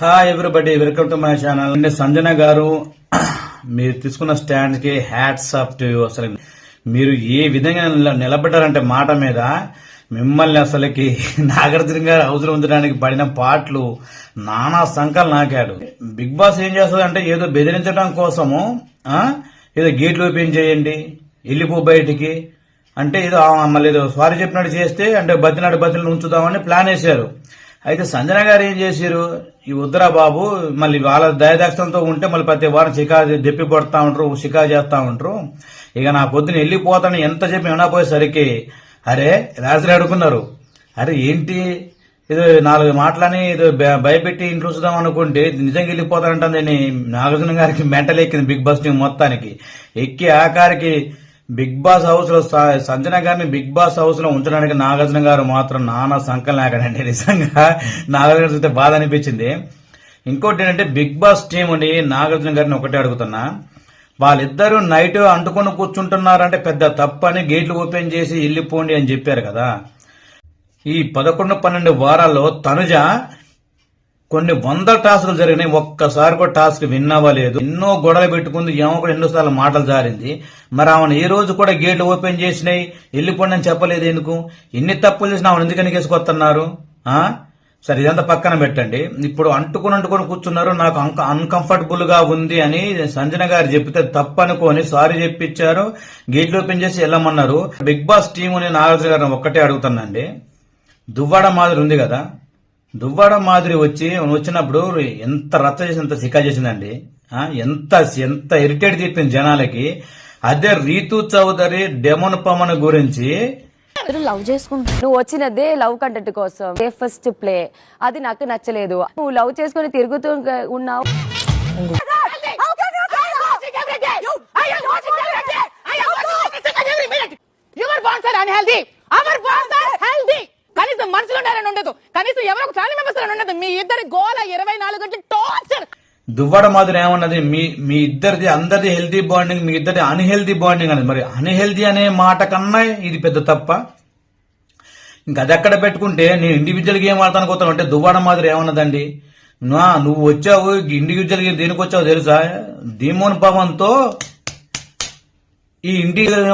Hi everybody welcome to my channel అంటే సంజన గారు మీరు తీసుకున్న స్టాండ్కి హ్యాట్స్ ఆఫ్ టు అసలు మీరు ఏ విధంగా నిలబడ్డారంటే మాట మీద మిమ్మల్ని అసలుకి నాగార్జున గారు అవసరం ఉంచడానికి పడిన పాటలు నానా సంకలు నాకాడు. బిగ్ బాస్ ఏం చేస్తుందంటే ఏదో బెదిరించడం కోసము ఏదో గేట్లు ఓపెన్ చేయండి వెళ్ళిపో బయటికి. అంటే ఏదో మళ్ళీ ఏదో సారీ చెప్పినట్టు చేస్తే అంటే బతినాడు బతిని ఉంచుదామని ప్లాన్ వేశారు. అయితే సంజన గారు ఏం చేశారు? ఈ ఉత్తరా బాబు మళ్ళీ వాళ్ళ దయదాక్షంతో ఉంటే మళ్ళీ ప్రతి వారం షికా దెప్పి పడుతూ ఉంటారు షికా చేస్తూ ఉంటారు ఇక నా పొద్దున వెళ్ళిపోతాను ఎంత చెప్పి వినపోయేసరికి అరే రాత్రి అడుగున్నారు అరే ఏంటి? ఏదో నాలుగు మాటలని ఏదో భయపెట్టి ఇంట్లో చూద్దాం అనుకుంటే నిజంగా వెళ్ళిపోతానంటే నాగార్జున గారికి మెంటల్ ఎక్కింది బిగ్ బాస్ టీం మొత్తానికి. ఎక్కి ఆఖరికి బిగ్ బాస్ హౌస్లో స- సంజన గారిని బిగ్ బాస్ హౌస్లో ఉంచడానికి నాగార్జున గారు మాత్రం నానా సంకలనం లేకడండి నిజంగా నాగార్జున గారు చూస్తే బాధ అనిపించింది. ఇంకోటి ఏంటంటే బిగ్ బాస్ టీం ఉండి నాగార్జున గారిని ఒకటే అడుగుతున్నా. వాళ్ళిద్దరూ నైట్ అంటుకొని కూర్చుంటున్నారంటే పెద్ద తప్పని గేట్లు ఓపెన్ చేసి వెళ్ళిపోండి అని చెప్పారు కదా. ఈ పదకొండు పన్నెండు వారాల్లో తనుజ కొన్ని వందల టాస్క్లు జరిగినాయి. ఒక్కసారి కూడా టాస్క్ విన్ అవ్వలేదు ఎన్నో గొడవలు పెట్టుకుంది. ఏమో కూడా ఎన్నోసార్లు మాటలు జారింది. మరి ఆమెను ఏ రోజు కూడా గేట్లు ఓపెన్ చేసినాయి. వెళ్ళిపోండి అని చెప్పలేదు ఎందుకు? ఎన్ని తప్పులు చేసినా ఆమెను ఎందుకని కేసుకొస్తున్నారు సరే ఇదంతా పక్కన పెట్టండి. ఇప్పుడు అంటుకుని అంటుకొని కూర్చున్నారు. నాకు అన్కంఫర్టబుల్గా ఉంది అని సంజన గారు చెప్తే తప్పు సారీ చెప్పించారు. గేట్లు ఓపెన్ చేసి వెళ్ళమన్నారు. బిగ్ బాస్ టీం నాగార్జున గారిని ఒక్కటే అడుగుతానండి. దువ్వాడ మాదిరి ఉంది కదా. దువ్వాడ మాదిరి వచ్చి వచ్చినప్పుడు ఎంత రచ్చ చేసి ఎంత సికా చేసిందండి? ఆ, ఎంత ఎంత ఇరిటేట్ తీపింది జనాలకి. అదే రీతు చౌదరి డెమోన్ పమన్ గురించి ఇద్దరు లవ్ చేసుకుంటా నువ్వు వచ్చినదే లవ్ కంటెంట్ కోసం. First play? అది నాకు నచ్చలేదు. నువ్వు లవ్ చేసుకుని తిరుగుతూ ఉన్నావు. యువర్ కనీసం మనుషులు ఉండాలని ఉండదు. కనీసం ఎవరో ఒక ఫ్యామిలీ మెంబర్స్ ఉండదు. మీ ఇద్దరి గోల ఇరవై నాలుగు గంటలు టార్చర్ దువ్వడ మాదిరి ఏమన్నది? మీ మీ ఇద్దరిది అందరిది హెల్తీ బాండింగ్ మీ ఇద్దరిది అన్హెల్దీ బాండింగ్ అనేది మరి అన్హెల్దీ అనే మాట కన్నా ఇది పెద్ద తప్ప ఇంకా అది ఎక్కడ పెట్టుకుంటే నేను ఇండివిజువల్ గేమ్ ఆడతాను కోతాను అంటే దువ్వాడ మాదిరి ఏమన్నదండి? నా నువ్వు వచ్చావు ఇండివిజువల్ గేమ్ దేనికి వచ్చావు తెలుసా? దీమోన్ పవన్తో ఈ ఇండివిజువల్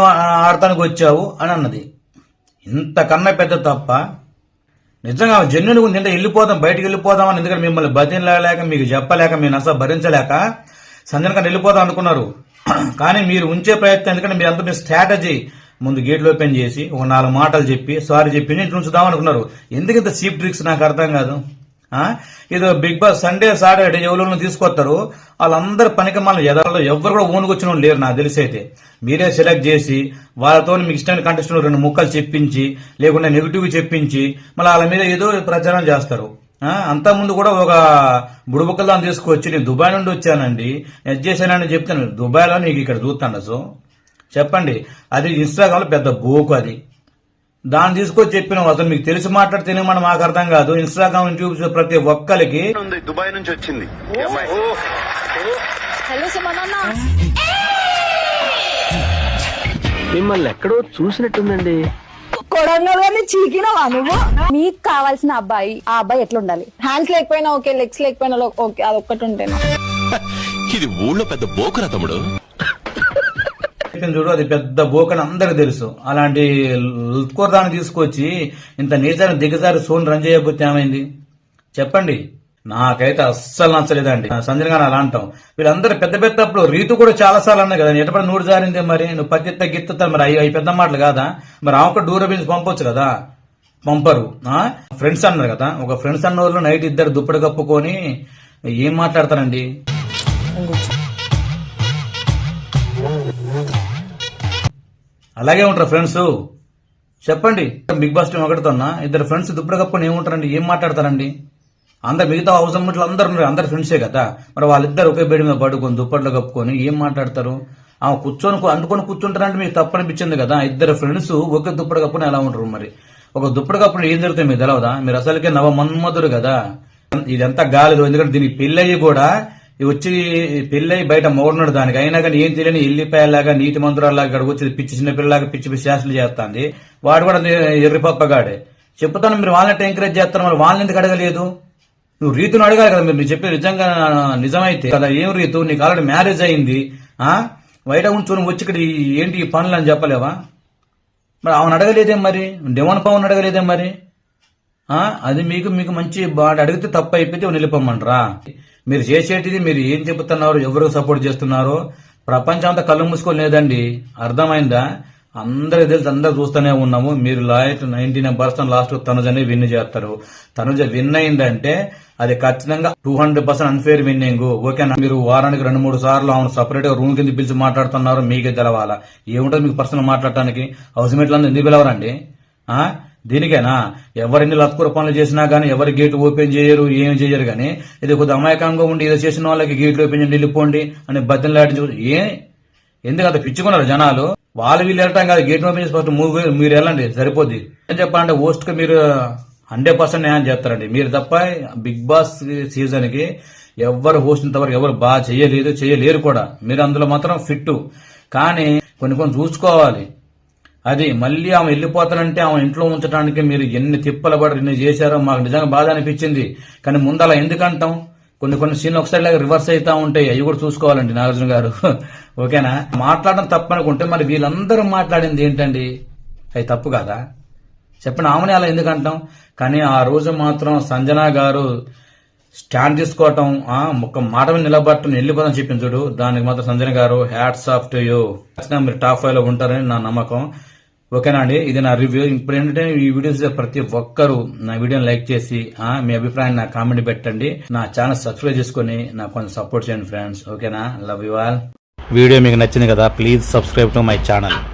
ఆడటానికి వచ్చావు అని అన్నది. ఇంతకన్నా పెద్ద తప్ప నిజంగా జన్యుని ఉంది అంటే వెళ్ళిపోదాం బయటికి వెళ్ళిపోదాం అని ఎందుకంటే మిమ్మల్ని బతిలేక మీకు చెప్పలేక మీ నస భరించలేక సంజన వెళ్ళిపోదాం అనుకున్నారు. కానీ మీరు ఉంచే ప్రయత్నం ఎందుకంటే మీరు అంత మీ స్ట్రాటజీ ముందు గేట్లు ఓపెన్ చేసి ఒక నాలుగు మాటలు చెప్పి సారీ చెప్పి ఇంటి ఉంచుదాం అనుకున్నారు. ఎందుకు ఇంత చీప్ ట్రిక్స్ నాకు అర్థం కాదు? ఏదో బిగ్ బాస్ సండే సాటర్డే ఎవరు తీసుకొస్తారు వాళ్ళందరూ పనికి మన ఎదరలో ఎవరు కూడా ఊనుకొచ్చిన వాళ్ళు లేరు నాకు తెలిసి అయితే. మీరే సెలెక్ట్ చేసి వాళ్ళతో మీకు ఇష్టమైన కంటెస్ట్ రెండు ముక్కలు చెప్పించి లేకుంటే నెగిటివ్ చెప్పించి మళ్ళీ వాళ్ళ మీద ఏదో ప్రచారం చేస్తారు. ఆ, అంతకుముందు కూడా ఒక బుడుబుక్కలు దాన్ని తీసుకొచ్చి నేను దుబాయ్ నుండి వచ్చానండి నేను చేశానని చెప్తాను. దుబాయ్లో నీకు ఇక్కడ చూస్తాను సో చెప్పండి. అది ఇన్స్టాగ్రామ్లో పెద్ద బోకు అది. దాన్ని తీసుకొచ్చి చెప్పినాం అసలు మీకు తెలిసి మాట్లాడితేనే మనం మాకు అర్థం కాదు. ఇన్స్టాగ్రామ్ యూట్యూబ్ ప్రతి ఒక్కరికి ఉంది. దుబాయ్ నుంచి వచ్చింది. మిమ్మల్ని ఎక్కడో చూసినట్టుందండి. కొడంగల్ని చీకినవా నువ్వు? మీకు కావాల్సిన అబ్బాయి ఆ అబ్బాయి ఎట్లుండాలి? హ్యాండ్స్ లేకపోయినా ఓకే లెగ్స్ లేకపోయినా ఓకే అది ఒక్కటి ఉంటేనా ఇది ఊళ్ళో పెద్ద బోకురా తమ్ముడు. చూడు అది పెద్ద బోకని అందరికి తెలుసు. అలాంటి దాన్ని తీసుకొచ్చి ఇంత నీచాన్ని దిగజారి సోన్ రన్ చేయబోతే ఏమైంది? చెప్పండి. నాకైతే అస్సలు నచ్చలేదండి. సంజయ్ గారు అలా అంటాం. వీళ్ళందరూ పెద్ద పెద్ద అప్పుడు రీతు కూడా చాలా సార్లు అన్నాయి కదా ఎటపడి నూరు జారింది మరి? నువ్వు పత్తిత్త గిత్త మరి? అవి పెద్ద మాటలు కాదా? మరి ఆమె కూడా దూరం పంపొచ్చు కదా? పంపరు. ఆ? ఫ్రెండ్స్ అన్నారు కదా. ఒక ఫ్రెండ్స్ అన్న వాళ్ళు నైట్ ఇద్దరు దుప్పటి కప్పుకొని ఏం మాట్లాడతారండి? అలాగే ఉంటారు ఫ్రెండ్స్. చెప్పండి. బిగ్ బాస్ టీం ఒకటితోన్నా ఇద్దరు ఫ్రెండ్స్ దుప్పటి కప్పుని ఏముంటారండి? ఏం మాట్లాడతారండి? అందరు మిగతా హౌస్ అమ్మట్లు అందరు ఉన్నారు. అందరు ఫ్రెండ్సే కదా. మరి వాళ్ళిద్దరు ఒకే బెడ్ మీద పడుకొని దుప్పట్లు కప్పుకొని ఏం మాట్లాడతారు? ఆమె కూర్చొని కూ- అంటుకొని కూర్చుంటారంటే మీకు తప్పనిపించింది కదా. ఇద్దరు ఫ్రెండ్స్ ఒకే దుప్పటి కప్పుని ఎలా ఉంటారు మరి? ఒక దుప్పటి కప్పుని ఏం జరుగుతుంది మీకు తెలవదా? మీరు అసలుకే నవ మన్మధుడు కదా. ఇదంతా గాలిదు ఎందుకంటే దీనికి పెళ్ళయ్యి కూడా వచ్చి పెళ్ళై బయట మోడనుడు దానికి. అయినా కానీ ఏం తెలియని ఎల్లిపాయలాగా నీటి మంత్రాలాగా ఇక్కడికి వచ్చి పిచ్చి చిన్న పిల్లలాగా పిచ్చి పిచ్చి శాస్త్రలు చేస్తాంది. వాడు కూడా ఎర్రిపప్పగాడే చెప్తాను మీరు వాళ్ళని ఎంకరేజ్ చేస్తారు మరి వాళ్ళని ఎందుకు అడగలేదు? నువ్వు రీతును అడగాలి కదా మీరు. చెప్పే నిజంగా నిజమైతే కదా. ఏం రీతు? నీకు ఆల్రెడీ మ్యారేజ్ అయింది. ఆ? బయట ఉంచుకొని వచ్చి ఇక్కడ ఏంటి ఈ పనులు అని చెప్పలేవా? మరి ఆమెను అడగలేదేం మరి? డెవన్ పవన్ అడగలేదేం మరి? ఆ? అది మీకు మీకు మంచి బాగా అడిగితే తప్పు అయిపోతే నిలిపమ్మంటారా మీరు చేసేటిది మీరు ఏం చెబుతున్నారు ఎవరు సపోర్ట్ చేస్తున్నారో ప్రపంచం అంతా కళ్ళు మూసుకొని లేదండి. అర్థమైందా? అందరికి తెలిసి అందరు చూస్తూనే ఉన్నాము. మీరు లాయట్ నైన్టీ నైన్ పర్సెంట్ లాస్ట్ తనుజని విన్ చేస్తారు. తనుజ విన్ అయిందంటే అది ఖచ్చితంగా two hundred percent unfair winning ఓకేనా? మీరు వారానికి రెండు మూడు సార్లు ఆమెను సపరేట్గా రూమ్ కింద పిలిచి మాట్లాడుతున్నారు మీకే తెలవాలా? ఏముంటుంది మీకు పర్సనల్ మాట్లాడటానికి? హౌస్ మేట్లు అందరూ ఎందుకు పిలవరండి. ఆ? దీనికేనా ఎవరిని లత్కూర పనులు చేసినా కానీ ఎవరి గేట్ ఓపెన్ చేయరు ఏం చేయరు కానీ ఇది కొద్ది అమాయకంగా ఉండి ఏదో చేసిన వాళ్ళకి గేట్లు ఓపెన్ చేయండి వెళ్ళిపోండి అని బద్దలు లాంటి ఏ? ఎందుకు అంత పిచ్చుకున్నారు జనాలు? వాళ్ళు వీళ్ళు వెళ్ళటం కాదు గేట్ ఓపెన్ చేసి ఫస్ట్ మూవ్ మీరు వెళ్ళండి సరిపోద్ది. ఏం చెప్పాలంటే ఓస్ట్కి మీరు హండ్రెడ్ పర్సెంట్ న్యాయం చేస్తారండి. మీరు తప్ప బిగ్ బాస్ సీజన్కి ఎవరు హోస్ట్ ఇంతవరకు ఎవరు బాగా చేయలేదు చేయలేరు కూడా. మీరు అందులో మాత్రం ఫిట్ కానీ కొన్ని కొన్ని చూసుకోవాలి. అది మళ్ళీ ఆమె వెళ్ళిపోతానంటే ఆమె ఇంట్లో ఉంచడానికి మీరు ఎన్ని తిప్పల పడి ఎన్ని చేశారో మాకు నిజంగా బాధ అనిపించింది. కానీ ముందు అలా ఎందుకంటాం? కొన్ని కొన్ని సీన్లు ఒకసారి లాగా రివర్స్ అవుతా ఉంటాయి. అవి కూడా చూసుకోవాలండి నాగార్జున గారు. ఓకేనా? మాట్లాడడం తప్పనుకుంటే మరి వీళ్ళందరూ మాట్లాడింది ఏంటండి? అది తప్పు కదా? చెప్పండి ఆమెనే అలా ఎందుకంటాం? కానీ ఆ రోజు మాత్రం సంజన గారు స్టాండ్ తీసుకోవటం ఆ, ఒక మాట మీద నిలబడటం వెళ్ళిపోదని చెప్పింది చూడు. దానికి మాత్రం సంజన గారు హ్యాట్స్ ఆఫ్ టు యూ మీరు టాప్ ఫైవ్లో ఉంటారని నా నమ్మకం. ఓకేనా అండి ఇది నా రివ్యూ ఇప్పుడు ఏంటంటే ఈ వీడియోస్ ప్రతి ఒక్కరు నా వీడియోని లైక్ చేసి ఆ, మీ అభిప్రాయాన్ని నా కామెంట్ పెట్టండి. నా ఛానల్ సబ్స్క్రైబ్ చేసుకొని నాకు కొంచెం సపోర్ట్ చేయండి ఫ్రెండ్స్ ఓకేనా? లవ్ యూ ఆల్ వీడియో మీకు నచ్చింది కదా please subscribe to my channel